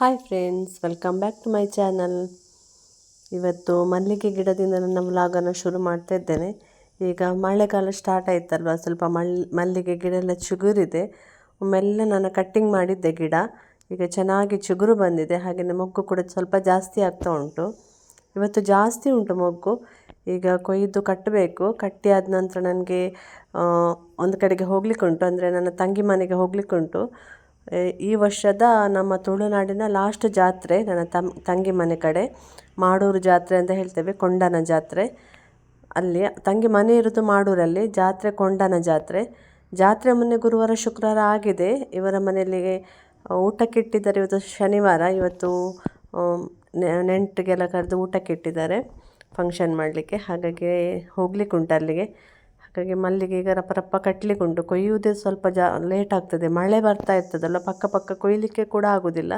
Hi friends, welcome back to my channel. ಇವತ್ತು ಮಲ್ಲಿಗೆ ಗಿಡದಿಂದ ನನ್ನ ವ್ಲಾಗನ್ನು ಶುರು ಮಾಡ್ತಾ ಇದ್ದೇನೆ. ಈಗ ಮಳೆಗಾಲ ಸ್ಟಾರ್ಟ್ ಆಯ್ತಲ್ವ? ಸ್ವಲ್ಪ ಮಲ್ ಮಲ್ಲಿಗೆ ಗಿಡ ಎಲ್ಲ ಚಿಗುರಿದೆ. ಒಮ್ಮೆಲ್ಲ ನಾನು ಕಟ್ಟಿಂಗ್ ಮಾಡಿದ್ದೆ ಗಿಡ. ಈಗ ಚೆನ್ನಾಗಿ ಚಿಗುರು ಬಂದಿದೆ. ಹಾಗೆಯೇ ಮೊಗ್ಗು ಕೂಡ ಸ್ವಲ್ಪ ಜಾಸ್ತಿ ಆಗ್ತಾ ಉಂಟು. ಇವತ್ತು ಜಾಸ್ತಿ ಉಂಟು ಮೊಗ್ಗು. ಈಗ ಕೊಯ್ದು ಕಟ್ಟಬೇಕು. ಕಟ್ಟಿ ಆದ ನಂತರ ನನಗೆ ಒಂದು ಕಡೆಗೆ ಹೋಗ್ಲಿಕ್ಕುಂಟು. ಅಂದರೆ ನನ್ನ ತಂಗಿ ಮನೆಗೆ ಹೋಗ್ಲಿಕ್ಕುಂಟು. ಈ ವರ್ಷದ ನಮ್ಮ ತುಳುನಾಡಿನ ಲಾಸ್ಟ್ ಜಾತ್ರೆ, ನನ್ನ ತಮ್, ತಂಗಿ ಮನೆ ಕಡೆ, ಮಾಡೂರು ಜಾತ್ರೆ ಅಂತ ಹೇಳ್ತೇವೆ, ಕೊಂಡನ ಜಾತ್ರೆ. ಅಲ್ಲಿ ತಂಗಿ ಮನೆ ಇರೋದು ಮಾಡೂರಲ್ಲಿ, ಜಾತ್ರೆ ಕೊಂಡನ ಜಾತ್ರೆ. ಜಾತ್ರೆ ಮೊನ್ನೆ ಗುರುವಾರ, ಶುಕ್ರವಾರ ಆಗಿದೆ. ಇವರ ಮನೆಯಲ್ಲಿ ಊಟಕ್ಕೆ ಇಟ್ಟಿದ್ದಾರೆ ಇವತ್ತು ಶನಿವಾರ, ಇವತ್ತು ನೆಂಟಿಗೆಲ್ಲ ಕರೆದು ಊಟಕ್ಕೆ ಇಟ್ಟಿದ್ದಾರೆ ಫಂಕ್ಷನ್ ಮಾಡಲಿಕ್ಕೆ. ಹಾಗಾಗಿ ಹೋಗ್ಲಿಕ್ಕೆ ಉಂಟು ಅಲ್ಲಿಗೆ. ಹಾಗಾಗಿ ಮಲ್ಲಿಗೆ ಈಗ ರಪ್ಪ ರಪ್ಪ ಕಟ್ಟಲಿಕ್ಕೆ ಉಂಟು ಕೊಯ್ಯುವುದೇ ಸ್ವಲ್ಪ ಜಾ ಲೇಟ್ ಆಗ್ತದೆ. ಮಳೆ ಬರ್ತಾ ಇರ್ತದಲ್ಲ, ಪಕ್ಕ ಪಕ್ಕ ಕೊಯ್ಯಲಿಕ್ಕೆ ಕೂಡ ಆಗೋದಿಲ್ಲ.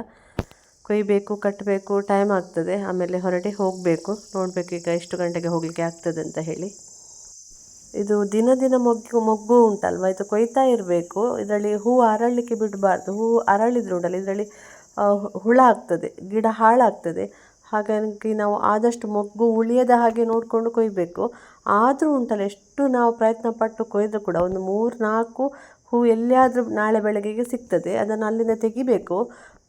ಕೊಯ್ಯಬೇಕು ಕಟ್ಟಬೇಕು ಟೈಮ್ ಆಗ್ತದೆ. ಆಮೇಲೆ ಹೊರಡಿ ಹೋಗಬೇಕು. ನೋಡಬೇಕು ಈಗ ಎಷ್ಟು ಗಂಟೆಗೆ ಹೋಗಲಿಕ್ಕೆ ಆಗ್ತದೆ ಅಂತ ಹೇಳಿ. ಇದು ದಿನ ದಿನ ಮೊಗ್ಗು ಮೊಗ್ಗು ಉಂಟಲ್ವ? ಇದು ಕೊಯ್ತಾ ಇರಬೇಕು. ಇದರಲ್ಲಿ ಹೂ ಅರಳಲಿಕ್ಕೆ ಬಿಡಬಾರ್ದು. ಹೂ ಅರಳಿದ್ರು ಉಂಟಲ್ಲ, ಇದರಲ್ಲಿ ಹುಳ ಆಗ್ತದೆ, ಗಿಡ ಹಾಳಾಗ್ತದೆ. ಹಾಗಾಗಿ ನಾವು ಆದಷ್ಟು ಮೊಗ್ಗು ಉಳಿಯದ ಹಾಗೆ ನೋಡಿಕೊಂಡು ಕೊಯ್ಬೇಕು. ಆದರೂ ಉಂಟಲ್ಲ, ಎಷ್ಟು ನಾವು ಪ್ರಯತ್ನ ಪಟ್ಟು ಕೊಯ್ದರೂ ಕೂಡ ಒಂದು ಮೂರು ನಾಲ್ಕು ಹೂ ಎಲ್ಲಿಯಾದರೂ ನಾಳೆ ಬೆಳಗ್ಗೆಗೆ ಸಿಗ್ತದೆ. ಅದನ್ನು ಅಲ್ಲಿಂದ ತೆಗಿಬೇಕು.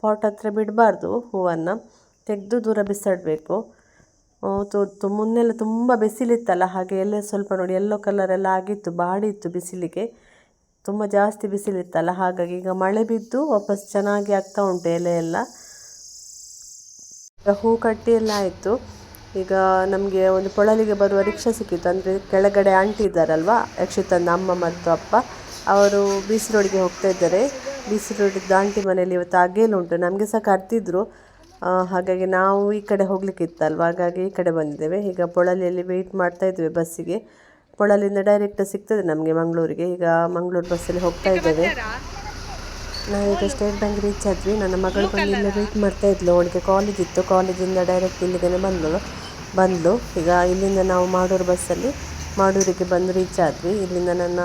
ಪಾಟ್ ಹತ್ರ ಬಿಡಬಾರ್ದು ಹೂವನ್ನು. ತೆಗೆದು ದೂರ ಬಿಸಾಡಬೇಕು. ತು ಮುನ್ನೆಲ್ಲ ತುಂಬ ಬಿಸಿಲಿತ್ತಲ್ಲ, ಹಾಗೆ ಎಲ್ಲ ಸ್ವಲ್ಪ ನೋಡಿ ಎಲ್ಲೋ ಕಲರ್ ಎಲ್ಲ ಆಗಿತ್ತು ಬಾಡಿತ್ತು ಬಿಸಿಲಿಗೆ. ತುಂಬ ಜಾಸ್ತಿ ಬಿಸಿಲಿತ್ತಲ್ಲ, ಹಾಗಾಗಿ ಈಗ ಮಳೆ ಬಿದ್ದು ವಾಪಸ್ ಚೆನ್ನಾಗಿ ಆಗ್ತಾ ಉಂಟು ಎಲೆ ಎಲ್ಲ ಹೂ ಕಟ್ಟಿ ಎಲ್ಲ ಆಯಿತು. ಈಗ ನಮಗೆ ಒಂದು ಪೊಳಲಿಗೆ ಬರುವ ರಿಕ್ಷಾ ಸಿಕ್ಕಿತ್ತು. ಅಂದರೆ ಕೆಳಗಡೆ ಆಂಟಿ ಇದ್ದಾರಲ್ವಾ? ಯಕ್ಷಿತಂದ ಅಮ್ಮ ಮತ್ತು ಅಪ್ಪ. ಅವರು ಬಿಸಿ ರೋಡಿಗೆ ಹೋಗ್ತಾ ಇದ್ದಾರೆ. ಬೀಸಿ ರೋಡಿದ್ದು ಆಂಟಿ ಮನೆಯಲ್ಲಿ ಇವತ್ತು ಅಗೇಲು ಉಂಟು. ನಮಗೆ ಸಹ ಕರ್ತಿದ್ರು ಹಾಗಾಗಿ ನಾವು ಈ ಕಡೆ ಹೋಗ್ಲಿಕ್ಕಿತ್ತಲ್ವ? ಹಾಗಾಗಿ ಈ ಕಡೆ ಬಂದಿದ್ದೇವೆ. ಈಗ ಪೊಳಲಿಯಲ್ಲಿ ವೆಯ್ಟ್ ಮಾಡ್ತಾ ಇದ್ದೇವೆ ಬಸ್ಸಿಗೆ. ಪೊಳಲಿಂದ ಡೈರೆಕ್ಟ್ ಸಿಗ್ತದೆ ನಮಗೆ ಮಂಗಳೂರಿಗೆ. ಈಗ ಮಂಗಳೂರು ಬಸ್ಸಲ್ಲಿ ಹೋಗ್ತಾ ಇದ್ದೇವೆ. ನಾವೀಗ ಸ್ಟೇಟ್ ಬ್ಯಾಂಕ್ ರೀಚ್ ಆದ್ವಿ. ನನ್ನ ಮಗಳು ಬಂದು ಇಲ್ಲೇ ವೇಟ್ ಮಾಡ್ತಾ ಇದ್ಲು. ಅವಳಿಗೆ ಕಾಲೇಜ್ ಇತ್ತು. ಕಾಲೇಜಿಂದ ಡೈರೆಕ್ಟ್ ಇಲ್ಲಿಗೆ ಬಂದಳು ಬಂದಳು ಈಗ ಇಲ್ಲಿಂದ ನಾವು ಮಾಡೂರು ಬಸ್ಸಲ್ಲಿ ಮಾಡೂರಿಗೆ ಬಂದು ರೀಚ್ ಆದ್ವಿ. ಇಲ್ಲಿಂದ ನನ್ನ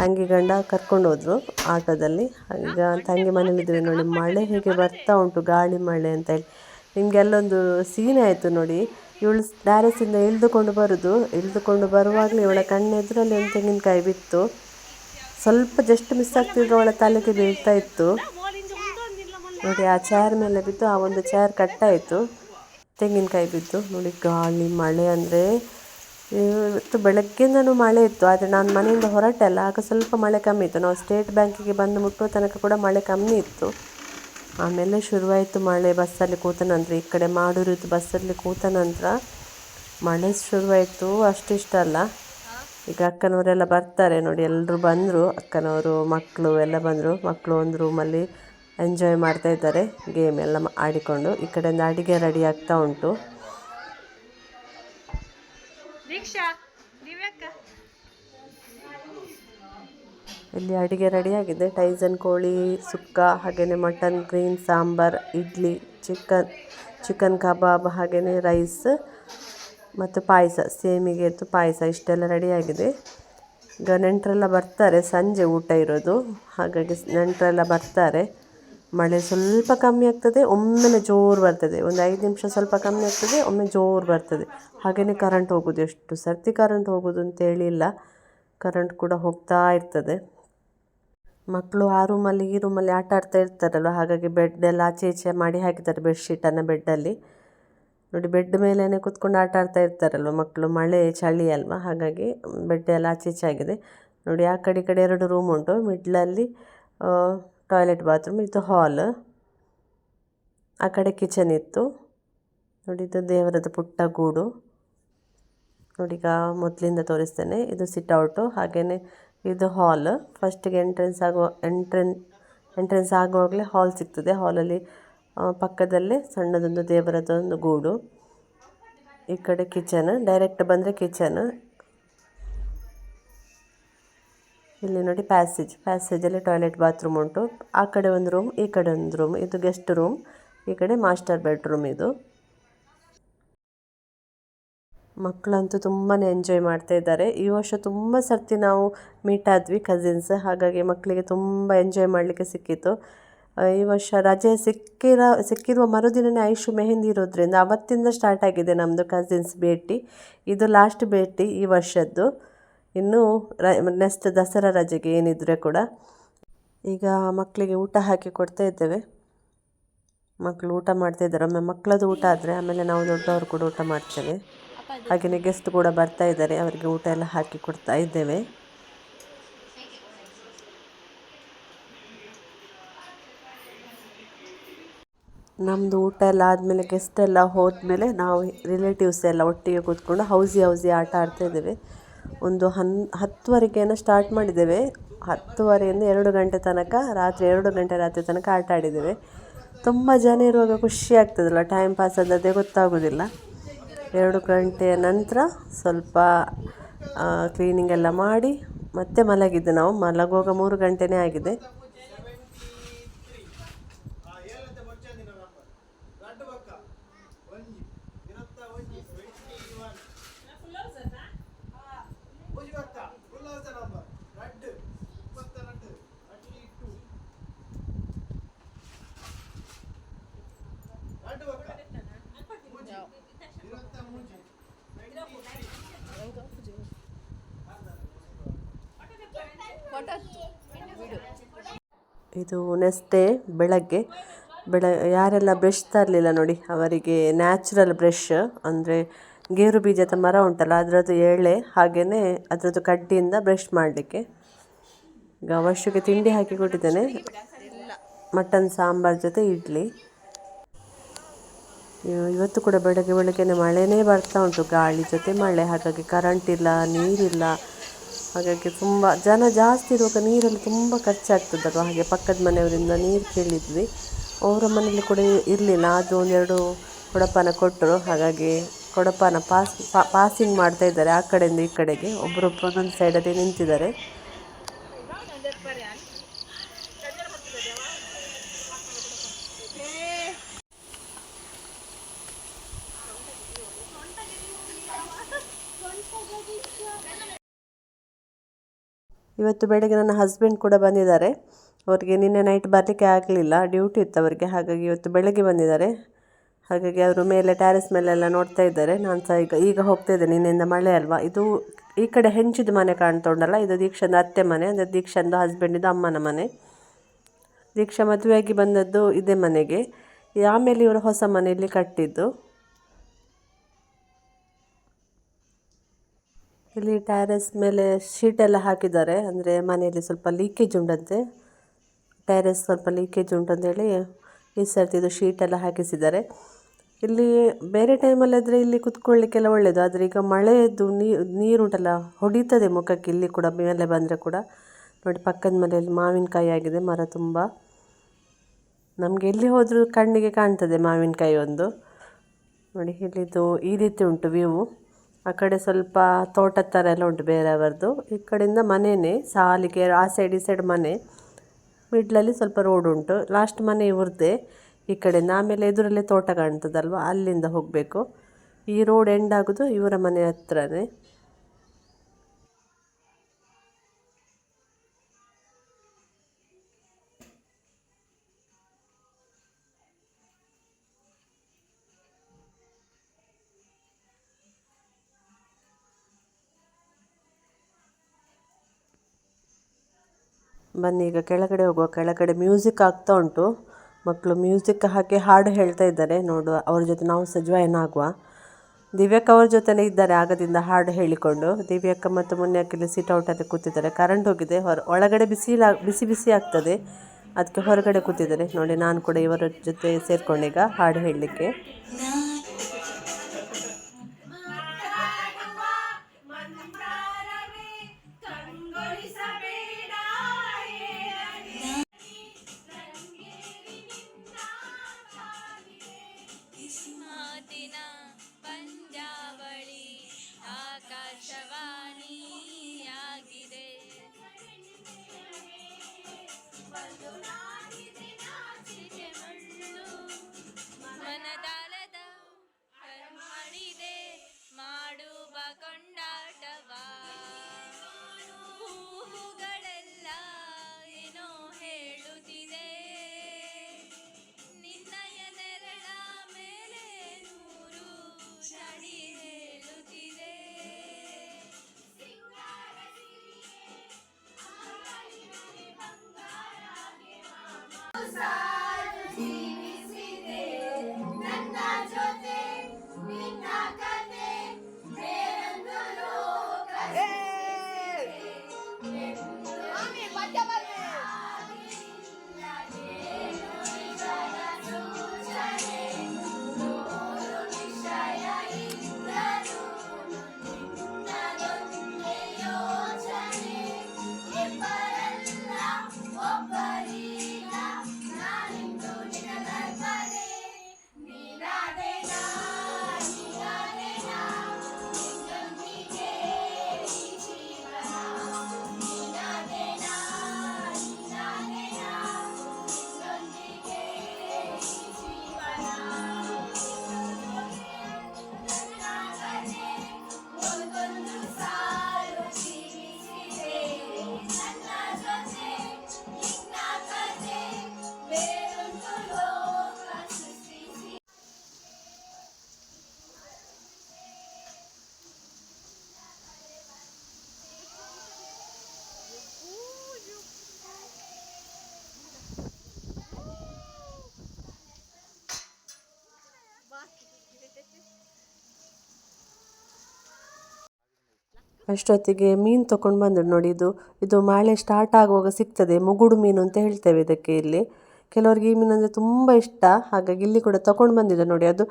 ತಂಗಿ ಗಂಡ ಕರ್ಕೊಂಡು ಹೋದ್ರು ಆಟೋದಲ್ಲಿ. ಈಗ ತಂಗಿ ಮನೇಲಿದ್ವಿ ನೋಡಿ. ಮಳೆ ಹೇಗೆ ಬರ್ತಾ ಉಂಟು, ಗಾಳಿ ಮಳೆ ಅಂತ ಹೇಳಿ. ನಿಮಗೆ ಅಲ್ಲೊಂದು ಸೀನ್ ಆಯಿತು ನೋಡಿ. ಇವಳು ಡ್ಯಾರೆಸಿಂದ ಇಳಿದುಕೊಂಡು ಬರೋದು. ಇಳಿದುಕೊಂಡು ಬರುವಾಗಲೇ ಇವಳ ಕಣ್ಣೆದುರಲ್ಲಿ ಒಂದು ತೆಂಗಿನಕಾಯಿ ಬಿತ್ತು. ಸ್ವಲ್ಪ ಜಸ್ಟ್ ಮಿಸ್ ಆಗ್ತಿದ್ರು ಅವಳ ತಲೆಗೆ ಬೀಳ್ತಾ ಇತ್ತು. ನೋಡಿ, ಆ ಚೇರ್ ಮೇಲೆ ಬಿದ್ದು ಆ ಒಂದು ಚೇರ್ ಕಟ್ಟಾಯಿತು. ತೆಂಗಿನಕಾಯಿ ಬಿದ್ದು. ನೋಡಿ, ಗಾಳಿ, ಮಳೆ ಅಂದರೆ, ಇವತ್ತು ಬೆಳಗ್ಗೆಯಿಂದನೂ ಮಳೆ ಇತ್ತು, ಆದರೆ ನಾನು ಮನೆಯಿಂದ ಹೊರಟಲ್ಲ, ಆಗ ಸ್ವಲ್ಪ ಮಳೆ ಕಮ್ಮಿ ಇತ್ತು. ನಾವು ಸ್ಟೇಟ್ ಬ್ಯಾಂಕಿಗೆ ಬಂದು ಮುಟ್ಟುವ ತನಕ ಕೂಡ ಮಳೆ ಕಮ್ಮಿ ಇತ್ತು. ಆಮೇಲೆ ಶುರುವಾಯಿತು ಮಳೆ ಬಸ್ಸಲ್ಲಿ ಕೂತ ನಂತರ. ಈ ಕಡೆ ಮಾಡೂರಿದ್ದು ಬಸ್ಸಲ್ಲಿ ಕೂತ ನಂತರ ಮಳೆ ಶುರುವಾಯಿತು, ಅಷ್ಟಿಷ್ಟ ಅಲ್ಲ. ಈಗ ಅಕ್ಕನವರೆಲ್ಲ ಬರ್ತಾರೆ ನೋಡಿ ಎಲ್ಲರೂ ಬಂದರು ಅಕ್ಕನವರು ಮಕ್ಕಳು ಎಲ್ಲ ಬಂದರು. ಮಕ್ಕಳು ಒಂದು ರೂಮಲ್ಲಿ ಎಂಜಾಯ್ ಮಾಡ್ತಾ ಇದ್ದಾರೆ ಗೇಮ್ ಎಲ್ಲ ಆಡಿಕೊಂಡು. ಈ ಕಡೆಯಿಂದ ಅಡಿಗೆ ರೆಡಿ ಆಗ್ತಾ ಉಂಟು. ಇಲ್ಲಿ ಅಡಿಗೆ ರೆಡಿ ಆಗಿದೆ. ಟೈಸನ್ ಕೋಳಿ ಸುಕ್ಕ ಹಾಗೆಯೇ mutton green sambar idli chicken chicken kebab ಹಾಗೆಯೇ ರೈಸ್ ಮತ್ತು ಪಾಯಸ ಸೇಮಿಗೆದ್ದು ಪಾಯಸ ಇಷ್ಟೆಲ್ಲ ರೆಡಿಯಾಗಿದೆ. ಈಗ ನೆಂಟರೆಲ್ಲ ಬರ್ತಾರೆ, ಸಂಜೆ ಊಟ ಇರೋದು. ಹಾಗಾಗಿ ನೆಂಟರೆಲ್ಲ ಬರ್ತಾರೆ. ಮಳೆ ಸ್ವಲ್ಪ ಕಮ್ಮಿ ಆಗ್ತದೆ ಒಮ್ಮೆಲೆ ಜೋರು ಬರ್ತದೆ. ಒಂದು ಐದು ನಿಮಿಷ ಸ್ವಲ್ಪ ಕಮ್ಮಿ ಆಗ್ತದೆ, ಒಮ್ಮೆ ಜೋರು ಬರ್ತದೆ. ಹಾಗೆಯೇ ಕರೆಂಟ್ ಹೋಗೋದು, ಎಷ್ಟು ಸರ್ತಿ ಕರೆಂಟ್ ಹೋಗೋದು ಅಂತ ಹೇಳಿಲ್ಲ. ಕರೆಂಟ್ ಕೂಡ ಹೋಗ್ತಾ ಇರ್ತದೆ. ಮಕ್ಕಳು ಆ ರೂಮಲ್ಲಿ ಈ ರೂಮಲ್ಲಿ ಆಟ ಆಡ್ತಾ ಇರ್ತಾರಲ್ವ? ಹಾಗಾಗಿ ಬೆಡ್ ಎಲ್ಲ ಆಚೆ ಈಚೆ ಮಾಡಿ ಹಾಕಿದ್ದಾರೆ ಬೆಡ್ಶೀಟನ್ನು ಬೆಡ್ಡಲ್ಲಿ ನೋಡಿ, ಬೆಡ್ ಮೇಲೇ ಕೂತ್ಕೊಂಡು ಆಟ ಆಡ್ತಾ ಇರ್ತಾರಲ್ವ ಮಕ್ಕಳು? ಮಳೆ ಚಳಿ ಅಲ್ವಾ? ಹಾಗಾಗಿ ಬೆಡ್ ಎಲ್ಲ ಆಚೆ ಈಚೆ ಆಗಿದೆ. ನೋಡಿ, ಆ ಕಡೆ ಈ ಕಡೆ ಎರಡು ರೂಮ್ ಉಂಟು. ಮಿಡ್ಲಲ್ಲಿ ಟಾಯ್ಲೆಟ್ ಬಾತ್ರೂಮ್ ಇದು ಹಾಲ್. ಆ ಕಡೆ ಕಿಚನ್ ಇತ್ತು. ನೋಡಿ, ಇದು ದೇವರದ ಪುಟ್ಟ ಗೂಡು. ನೋಡಿ, ಈಗ ಮೊದಲಿಂದ ತೋರಿಸ್ತೇನೆ. ಇದು ಸಿಟ್ಔಟು ಹಾಗೆಯೇ ಇದು ಹಾಲ್. ಫಸ್ಟಿಗೆ ಎಂಟ್ರೆನ್ಸ್ ಆಗುವ ಎಂಟ್ರೆನ್ ಎಂಟ್ರೆನ್ಸ್ ಆಗುವಾಗಲೇ ಹಾಲ್ ಸಿಗ್ತದೆ. ಹಾಲಲ್ಲಿ ಪಕ್ಕದಲ್ಲೇ ಸಣ್ಣದೊಂದು ದೇವರದೊಂದು ಗೂಡು. ಈ ಕಡೆ ಕಿಚನ್, ಡೈರೆಕ್ಟ್ ಬಂದರೆ ಕಿಚನ್. ಇಲ್ಲಿ ನೋಡಿ ಪ್ಯಾಸೇಜ್. ಪ್ಯಾಸೇಜಲ್ಲಿ ಟಾಯ್ಲೆಟ್ ಬಾತ್ರೂಮ್ ಉಂಟು. ಆ ಕಡೆ ಒಂದು ರೂಮ್, ಈ ಕಡೆ ಒಂದು ರೂಮ್, ಇದು ಗೆಸ್ಟ್ ರೂಮ್, ಈ ಕಡೆ ಮಾಸ್ಟರ್ ಬೆಡ್ರೂಮ್ ಇದು. ಮಕ್ಕಳಂತೂ ತುಂಬಾ ಎಂಜಾಯ್ ಮಾಡ್ತಾ ಇದ್ದಾರೆ. ಈ ವರ್ಷ ತುಂಬ ಸರ್ತಿ ನಾವು ಮೀಟ್ ಆದ್ವಿ ಕಸಿನ್ಸ್, ಹಾಗಾಗಿ ಮಕ್ಕಳಿಗೆ ತುಂಬ ಎಂಜಾಯ್ ಮಾಡಲಿಕ್ಕೆ ಸಿಕ್ಕಿತ್ತು. ಈ ವರ್ಷ ರಜೆ ಸಿಕ್ಕಿರ, ಸಿಕ್ಕಿರುವ ಮರುದಿನನೇ ಐಶು ಮೆಹಂದಿ ಇರೋದ್ರಿಂದ ಅವತ್ತಿಂದ ಸ್ಟಾರ್ಟ್ ಆಗಿದೆ ನಮ್ಮದು ಕಸಿನ್ಸ್ ಭೇಟಿ. ಇದು ಲಾಸ್ಟ್ ಭೇಟಿ ಈ ವರ್ಷದ್ದು. ಇನ್ನು ರ ನೆಕ್ಸ್ಟ್ ದಸರಾ ರಜೆಗೆ ಏನಿದ್ರೆ ಕೂಡ ಈಗ ಮಕ್ಕಳಿಗೆ ಊಟ ಹಾಕಿ ಕೊಡ್ತಾ ಇದ್ದೇವೆ. ಮಕ್ಕಳು ಊಟ ಮಾಡ್ತಾ ಇದ್ದಾರೆ. ಒಮ್ಮೆ ಮಕ್ಕಳದ್ದು ಊಟ ಆದರೆ ಆಮೇಲೆ ನಾವು ದೊಡ್ಡವರು ಕೂಡ ಊಟ ಮಾಡ್ತೇವೆ. ಹಾಗೆಯೇ ಗೆಸ್ಟ್ ಕೂಡ ಬರ್ತಾ ಇದ್ದಾರೆ. ಅವರಿಗೆ ಊಟ ಎಲ್ಲ ಹಾಕಿ ಕೊಡ್ತಾ ಇದ್ದೇವೆ. ನಮ್ಮದು ಊಟ ಎಲ್ಲ ಆದಮೇಲೆ ಗೆಸ್ಟ್ ಎಲ್ಲ ಹೋದಮೇಲೆ ನಾವು ರಿಲೇಟಿವ್ಸ್ ಎಲ್ಲ ಒಟ್ಟಿಗೆ ಕೂತ್ಕೊಂಡು ಹೌಸಿ ಹೌಸಿ ಆಟ ಆಡ್ತಾ ಇದ್ದೇವೆ. ಒಂದು ಹನ್, ಹತ್ತುವರೆಗೇನೋ ಸ್ಟಾರ್ಟ್ ಮಾಡಿದ್ದೇವೆ. ಹತ್ತುವರೆಯಿಂದ ಎರಡು ಗಂಟೆ ತನಕ, ರಾತ್ರಿ ಎರಡು ಗಂಟೆ ರಾತ್ರಿ ತನಕ ಆಟ ಆಡಿದ್ದೇವೆ. ತುಂಬ ಜನ ಇರುವಾಗ ಖುಷಿ ಆಗ್ತದಲ್ಲ ಟೈಮ್ ಪಾಸ್ ಆದದ್ದೇ ಗೊತ್ತಾಗೋದಿಲ್ಲ. ಎರಡು ಗಂಟೆಯ ನಂತರ ಸ್ವಲ್ಪ ಕ್ಲೀನಿಂಗ್ ಎಲ್ಲ ಮಾಡಿ ಮತ್ತೆ ಮಲಗಿದ್ದು ನಾವು. ಮಲಗುವಾಗ ಮೂರು ಗಂಟೆನೇ ಆಗಿದೆ. ಇದು ನೆಕ್ಸ್ಟ್ ಡೇ ಬೆಳಗ್ಗೆ. ಬೆಳ, ಯಾರೆಲ್ಲ ಬ್ರಷ್ ತರಲಿಲ್ಲ ನೋಡಿ, ಅವರಿಗೆ ನ್ಯಾಚುರಲ್ ಬ್ರಷ್, ಅಂದರೆ ಗೇರು ಬೀಜದ ಮರ ಉಂಟಲ್ಲ, ಅದರದ್ದು ಎಳೆ ಹಾಗೆಯೇ ಅದರದ್ದು ಕಡ್ಡಿಯಿಂದ ಬ್ರಷ್ ಮಾಡಲಿಕ್ಕೆ. ಈಗ ವರ್ಷಕ್ಕೆ ತಿಂಡಿ ಹಾಕಿ ಕೊಟ್ಟಿದ್ದೇನೆ. ಮಟನ್, ಸಾಂಬಾರ್ ಜೊತೆ ಇಡ್ಲಿ. ಇವತ್ತು ಕೂಡ ಬೆಳಗ್ಗೆ, ಬೆಳಗ್ಗೆನೆ ಮಳೆನೇ ಬರ್ತಾ ಉಂಟು, ಗಾಳಿ ಜೊತೆ ಮಳೆ, ಹಾಗಾಗಿ ಕರೆಂಟ್ ಇಲ್ಲ, ನೀರಿಲ್ಲ. ಹಾಗಾಗಿ ತುಂಬ ಜನ ಜಾಸ್ತಿ ಇರುವಾಗ ನೀರಲ್ಲಿ ತುಂಬ ಖರ್ಚಾಗ್ತದಲ್ವ? ಹಾಗೆ ಪಕ್ಕದ ಮನೆಯವರಿಂದ ನೀರು ಕೇಳಿದ್ವಿ. ಅವರ ಮನೆಯಲ್ಲಿ ಕೂಡ ಇರಲಿಲ್ಲ. ಅದು ಒಂದೆರಡು ಕೊಡಪಾನ ಕೊಟ್ಟರು. ಹಾಗಾಗಿ ಕೊಡಪಾನ ಪಾಸ್ ಪಾಸಿಂಗ್ ಮಾಡ್ತಾ ಇದ್ದಾರೆ ಆ ಕಡೆಯಿಂದ ಈ ಕಡೆಗೆ. ಒಬ್ಬರೊಬ್ಬರು ಒಂದೊಂದು ಸೈಡಲ್ಲಿ ನಿಂತಿದ್ದಾರೆ. ಇವತ್ತು ಬೆಳಗ್ಗೆ ನನ್ನ ಹಸ್ಬೆಂಡ್ ಕೂಡ ಬಂದಿದ್ದಾರೆ. ಅವರಿಗೆ ನಿನ್ನೆ ನೈಟ್ ಬರಲಿಕ್ಕೆ ಆಗಲಿಲ್ಲ. ಡ್ಯೂಟಿ ಇತ್ತು ಅವರಿಗೆ. ಹಾಗಾಗಿ ಇವತ್ತು ಬೆಳಗ್ಗೆ ಬಂದಿದ್ದಾರೆ. ಹಾಗಾಗಿ ಅವರು ಮೇಲೆ ಟ್ಯಾರಿಸ್ ಮೇಲೆಲ್ಲ ನೋಡ್ತಾ ಇದ್ದಾರೆ. ನಾನು ಸಹ ಈಗ ಈಗ ಹೋಗ್ತಾ ಇದ್ದೆ ನಿನ್ನೆಯಿಂದ ಮಳೆ ಅಲ್ವಾ? ಇದು ಈ ಕಡೆ ಹೆಂಚಿದ ಮನೆ ಕಾಣ್ತಾ ಇದು ದೀಕ್ಷಾಂದ ಅತ್ತೆ ಮನೆ. ಅಂದರೆ ದೀಕ್ಷಂದ ಹಸ್ಬೆಂಡಿದ್ದು ಅಮ್ಮನ ಮನೆ. ದೀಕ್ಷಾ ಮದುವೆಯಾಗಿ ಬಂದದ್ದು ಇದೇ ಮನೆಗೆ. ಆಮೇಲೆ ಇವರು ಹೊಸ ಮನೆಯಲ್ಲಿ ಕಟ್ಟಿದ್ದು. ಇಲ್ಲಿ ಟ್ಯಾರೆಸ್ ಮೇಲೆ ಶೀಟ್ ಎಲ್ಲ ಹಾಕಿದ್ದಾರೆ. ಅಂದರೆ ಮನೆಯಲ್ಲಿ ಸ್ವಲ್ಪ ಲೀಕೇಜ್ ಉಂಟಂತೆ. ಟ್ಯಾರೆಸ್ ಸ್ವಲ್ಪ ಲೀಕೇಜ್ ಉಂಟಂತೇಳಿ ಈ ಸರ್ತಿದು ಶೀಟ್ ಎಲ್ಲ ಹಾಕಿಸಿದ್ದಾರೆ. ಇಲ್ಲಿ ಬೇರೆ ಟೈಮಲ್ಲಾದರೆ ಇಲ್ಲಿ ಕುತ್ಕೊಳ್ಳಿಕ್ಕೆಲ್ಲ ಒಳ್ಳೆಯದು ಆದರೆ ಈಗ ಮಳೆಯದ್ದು ನೀರು ನೀರುಂಟಲ್ಲ, ಹೊಡಿತದೆ ಮುಖಕ್ಕೆ ಇಲ್ಲಿ ಕೂಡ, ಮೇಲೆ ಬಂದರೆ ಕೂಡ. ನೋಡಿ, ಪಕ್ಕದ ಮನೆಯಲ್ಲಿ ಮಾವಿನಕಾಯಿ ಆಗಿದೆ, ಮರ ತುಂಬ. ನಮಗೆ ಎಲ್ಲಿ ಹೋದರೂ ಕಣ್ಣಿಗೆ ಕಾಣ್ತದೆ ಮಾವಿನಕಾಯಿ ಒಂದು. ನೋಡಿ, ಇಲ್ಲಿದು ಈ ರೀತಿ ಉಂಟು ವ್ಯೂ ಆ ಕಡೆ ಸ್ವಲ್ಪ ತೋಟದ ಥರ ಎಲ್ಲ ಉಂಟು ಬೇರೆಯವರದ್ದು ಈ ಕಡೆಯಿಂದ ಮನೆಯೇ ಸಾಲಿಗೆ, ಆ ಸೈಡ್ ಈ ಸೈಡ್ ಮನೆ. ಮಿಡ್ಲಲ್ಲಿ ಸ್ವಲ್ಪ ರೋಡ್ ಉಂಟು. ಲಾಸ್ಟ್ ಮನೆ ಇವ್ರದ್ದೇ ಈ ಕಡೆಯಿಂದ. ಆಮೇಲೆ ಎದುರಲ್ಲೇ ತೋಟ ಕಾಣ್ತದಲ್ವ? ಅಲ್ಲಿಂದ ಹೋಗಬೇಕು. ಈ ರೋಡ್ ಎಂಡ್ ಆಗೋದು ಇವರ ಮನೆ ಹತ್ರನೇ. ಬನ್ನಿ, ಈಗ ಕೆಳಗಡೆ ಹೋಗುವ, ಕೆಳಗಡೆ ಮ್ಯೂಸಿಕ್ ಆಗ್ತಾ ಉಂಟು. ಮಕ್ಕಳು ಮ್ಯೂಸಿಕ್ ಹಾಕಿ ಹಾಡು ಹೇಳ್ತಾ ಇದ್ದಾರೆ, ನೋಡುವ, ಅವ್ರ ಜೊತೆ ನಾವು ಸಹ ಜಾಯ್ನ್ ಆಗುವ. ದಿವ್ಯಕ್ಕ ಅವ್ರ ಜೊತೆನೇ ಇದ್ದಾರೆ, ಆಗದಿಂದ ಹಾಡು ಹೇಳಿಕೊಂಡು. ದಿವ್ಯಕ್ಕ ಮತ್ತು ಮುನ್ಯಕ್ಕಲ್ಲಿ ಸಿಟ್ ಔಟಲ್ಲಿ ಕೂತಿದ್ದಾರೆ. ಕರೆಂಟ್ ಹೋಗಿದೆ, ಹೊರ, ಒಳಗಡೆ ಬಿಸಿ ಬಿಸಿ ಬಿಸಿ ಆಗ್ತದೆ. ಅದಕ್ಕೆ ಹೊರಗಡೆ ಕೂತಿದ್ದಾರೆ. ನೋಡಿ, ನಾನು ಕೂಡ ಇವರ ಜೊತೆ ಸೇರಿಕೊಂಡೀಗ ಹಾಡು ಹೇಳಲಿಕ್ಕೆ. ಕಂಡ ಅಷ್ಟೊತ್ತಿಗೆ ಮೀನು ತಗೊಂಡು ಬಂದರು ನೋಡಿ ಇದು. ಇದು ಮಳೆ ಸ್ಟಾರ್ಟ್ ಆಗುವಾಗ ಸಿಗ್ತದೆ, ಮುಗುಡು ಮೀನು ಅಂತ ಹೇಳ್ತೇವೆ ಇದಕ್ಕೆ ಇಲ್ಲಿ. ಕೆಲವರಿಗೆ ಈ ಮೀನು ಅಂದರೆ ತುಂಬ ಇಷ್ಟ, ಹಾಗಾಗಿ ಇಲ್ಲಿ ಕೂಡ ತಗೊಂಡು ಬಂದಿದೆ ನೋಡಿ. ಅದು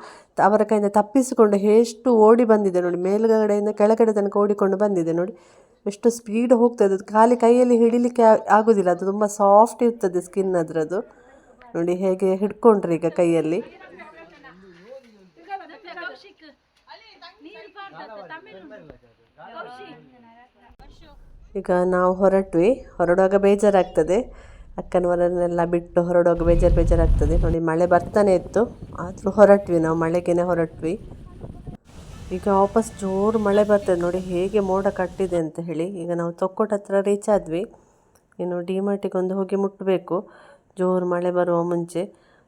ಅವರ ಕೈಯಿಂದ ತಪ್ಪಿಸಿಕೊಂಡು ಎಷ್ಟು ಓಡಿ ಬಂದಿದೆ ನೋಡಿ. ಮೇಲುಗಡೆಯಿಂದ ಕೆಳಗಡೆ ತನಕ ಓಡಿಕೊಂಡು ಬಂದಿದೆ ನೋಡಿ. ಎಷ್ಟು ಸ್ಪೀಡ್ ಹೋಗ್ತದೆ. ಅದು ಖಾಲಿ ಕೈಯಲ್ಲಿ ಹಿಡಿಲಿಕ್ಕೆ ಆಗೋದಿಲ್ಲ. ಅದು ತುಂಬ ಸಾಫ್ಟ್ ಇರ್ತದೆ ಸ್ಕಿನ್ ಅದರದ್ದು. ನೋಡಿ ಹೇಗೆ ಹಿಡ್ಕೊಂಡ್ರಿ ಈಗ ಕೈಯಲ್ಲಿ. ಈಗ ನಾವು ಹೊರಟ್ವಿ. ಹೊರಡುವಾಗ ಬೇಜಾರಾಗ್ತದೆ. ಅಕ್ಕನವರನ್ನೆಲ್ಲ ಬಿಟ್ಟು ಹೊರಡುವಾಗ ಬೇಜಾರು ಬೇಜಾರಾಗ್ತದೆ. ನೋಡಿ, ಮಳೆ ಬರ್ತಾನೆ ಇತ್ತು. ಆದರೂ ಹೊರಟ್ವಿ ನಾವು. ಮಳೆಗೇನೆ ಹೊರಟ್ವಿ. ಈಗ ವಾಪಸ್ ಜೋರು ಮಳೆ ಬರ್ತದೆ. ನೋಡಿ, ಹೇಗೆ ಮೋಡ ಕಟ್ಟಿದೆ ಅಂತ ಹೇಳಿ. ಈಗ ನಾವು ತೊಕ್ಕೋಟ ಹತ್ರ ರೀಚ್ ಆದ್ವಿ. ಇನ್ನು ಡಿ ಮಾರ್ಟಿಗೆ ಒಂದು ಹೋಗಿ ಮುಟ್ಟಬೇಕು ಜೋರು ಮಳೆ ಬರುವ ಮುಂಚೆ.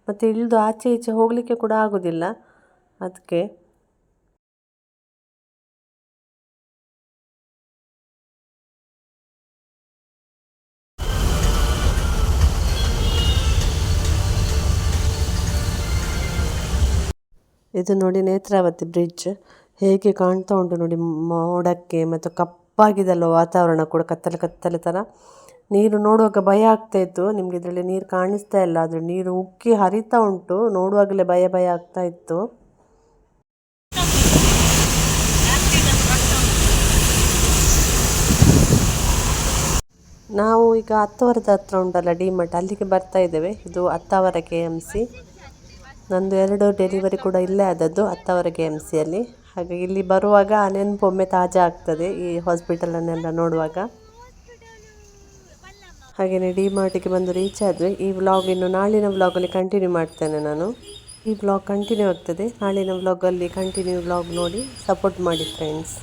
ಮತ್ತು ಇಳಿದು ಆಚೆ ಈಚೆ ಹೋಗಲಿಕ್ಕೆ ಕೂಡ ಆಗೋದಿಲ್ಲ. ಅದಕ್ಕೆ ಇದು ನೋಡಿ ನೇತ್ರಾವತಿ ಬ್ರಿಡ್ಜ್ ಹೇಗೆ ಕಾಣ್ತಾ ಉಂಟು ನೋಡಿ, ಮೋಡಕ್ಕೆ ಮತ್ತು ಕಪ್ಪಾಗಿದೆಲ್ಲ ವಾತಾವರಣ ಕೂಡ ಕತ್ತಲೆ ಕತ್ತಲೆ ಥರ ನೀರು ನೋಡುವಾಗ ಭಯ ಆಗ್ತಾ ಇತ್ತು. ನಿಮಗೆ ಇದರಲ್ಲಿ ನೀರು ಕಾಣಿಸ್ತಾ ಇಲ್ಲ, ಆದರೆ ನೀರು ಉಕ್ಕಿ ಹರಿತಾ ಉಂಟು. ನೋಡುವಾಗಲೇ ಭಯ ಭಯ ಆಗ್ತಾ ಇತ್ತು. ನಾವು ಈಗ ಹತ್ತುವರದ ಹತ್ರ ಉಂಟಲ್ಲ ಡಿಮಾರ್ಟ್ ಅಲ್ಲಿಗೆ ಬರ್ತಾ ಇದ್ದೇವೆ. ಇದು ಹತ್ತಾವರ ಕೆ ಎಂ ಸಿ ನಂದು ಎರಡು ಡೆಲಿವರಿ ಕೂಡ ಇಲ್ಲೇ ಆದದ್ದು ಹತ್ತವರೆಗೆ ಎಂ ಸಿಯಲ್ಲಿ ಹಾಗೆ ಇಲ್ಲಿ ಬರುವಾಗ ಆ ನೆನಪು ಒಮ್ಮೆ ತಾಜಾ ಆಗ್ತದೆ ಈ ಹಾಸ್ಪಿಟಲನ್ನೆಲ್ಲ ನೋಡುವಾಗ. ಹಾಗೆಯೇ ಡಿ ಮಾರ್ಟಿಗೆ ಬಂದು ರೀಚ್ ಆದ್ವಿ ಈ ವ್ಲಾಗ್ ಇನ್ನು ನಾಳಿನ ವ್ಲಾಗಲ್ಲಿ ಕಂಟಿನ್ಯೂ ಮಾಡ್ತೇನೆ ನಾನು. ಈ ವ್ಲಾಗ್ ಕಂಟಿನ್ಯೂ ಆಗ್ತದೆ. ನಾಳಿನ ವ್ಲಾಗಲ್ಲಿ ಕಂಟಿನ್ಯೂ ವ್ಲಾಗ್ ನೋಡಿ ಸಪೋರ್ಟ್ ಮಾಡಿ ಫ್ರೆಂಡ್ಸ್